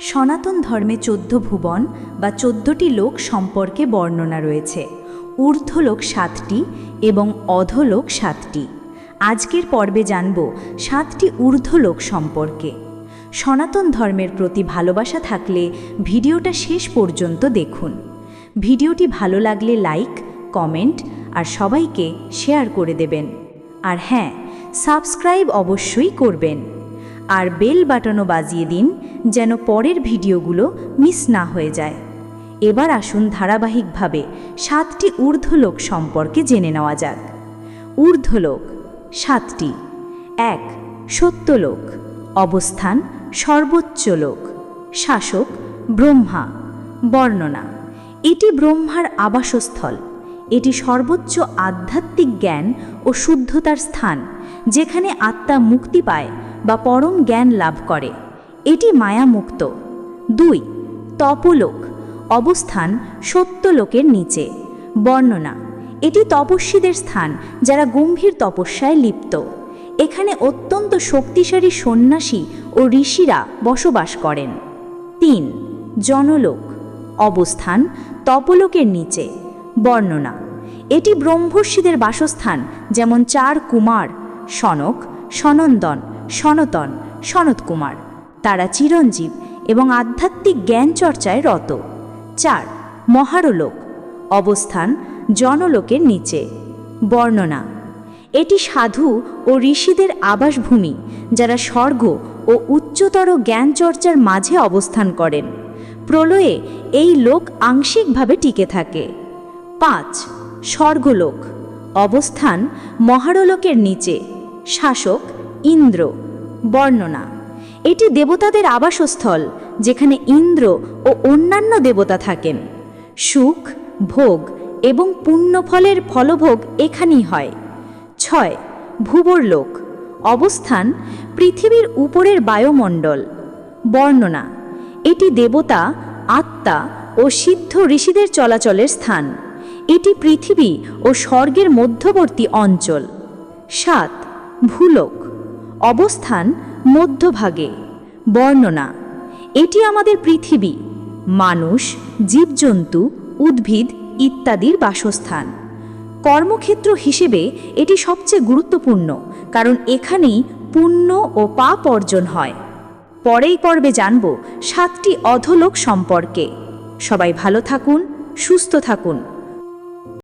সনাতন ধর্মে চোদ্দ ভুবন বা চোদ্দটি লোক সম্পর্কে বর্ণনা রয়েছে। ঊর্ধ্বলোক সাতটি এবং অধলোক সাতটি। আজকের পর্বে জানব সাতটি ঊর্ধ্বলোক সম্পর্কে। সনাতন ধর্মের প্রতি ভালোবাসা থাকলে ভিডিওটা শেষ পর্যন্ত দেখুন। ভিডিওটি ভালো লাগলে লাইক, কমেন্ট আর সবাইকে শেয়ার করে দেবেন। আর হ্যাঁ সাবস্ক্রাইব অবশ্যই করবেন। আর বেল বাটনও বাজিয়ে দিন যেন পরের ভিডিওগুলো মিস না হয়ে যায়। এবার আসুন ধারাবাহিকভাবে সাতটি ঊর্ধ্বলোক সম্পর্কে জেনে নেওয়া যাক। ঊর্ধ্বলোক সাতটি। এক, সত্যলোক। অবস্থান সর্বোচ্চ লোক শাসক ব্রহ্মা। বর্ণনা। এটি ব্রহ্মার আবাসস্থল। এটি সর্বোচ্চ আধ্যাত্মিক জ্ঞান ও শুদ্ধতার স্থান, যেখানে আত্মা মুক্তি পায় বা পরম জ্ঞান লাভ করে। এটি মায়ামুক্ত। দুই, তপলোক। অবস্থান সত্যলোকের নিচে। বর্ণনা, এটি তপস্বীদের স্থান যারা গম্ভীর তপস্যায় লিপ্ত। এখানে অত্যন্ত শক্তিশালী সন্ন্যাসী ও ঋষিরা বসবাস করেন। তিন, জনলোক। অবস্থান তপলোকের নিচে। বর্ণনা, এটি ব্রহ্মর্ষিদের বাসস্থান যেমন চার কুমার, সনক সনন্দন সনতন সনত কুমার তারা চিরঞ্জীব এবং আধ্যাত্মিক জ্ঞান চর্চায় রত। চার, মহারলোক। অবস্থান, জনলোকের নিচে। বর্ণনা, এটি সাধু ও ঋষিদের আবাসভূমি যারা স্বর্গ ও উচ্চতর জ্ঞান চর্চার মাঝে অবস্থান করেন। প্রলয়ে এই লোক আংশিকভাবে টিকে থাকে। পাঁচ, স্বর্গলোক। অবস্থান, মহারলোকের নিচে। শাসক, ইন্দ্র, বর্ণনা। এটি দেবতাদের আবাসস্থল, যেখানে ইন্দ্র ও অন্যান্য দেবতা থাকেন। সুখ, ভোগ এবং পুণ্যফলের ফলভোগ এখানেই হয়। ছয় ভুবর লোক অবস্থান, পৃথিবীর উপরের বায়ুমণ্ডল। বর্ণনা, এটি দেবতা, আত্মা ও সিদ্ধ ঋষিদের চলাচলের স্থান। এটি পৃথিবী ও স্বর্গের মধ্যবর্তী অঞ্চল। সাত ভূলোক, অবস্থান মধ্যভাগে, বর্ণনা, এটি আমাদের পৃথিবী, মানুষ, জীবজন্তু, উদ্ভিদ ইত্যাদির বাসস্থান। কর্মক্ষেত্র হিসেবে এটি সবচেয়ে গুরুত্বপূর্ণ, কারণ এখানেই পুণ্য ও পাপ অর্জন হয়। পরেই পর্বে জানব সাতটি অধলোক সম্পর্কে। সবাই ভালো থাকুন, সুস্থ থাকুন।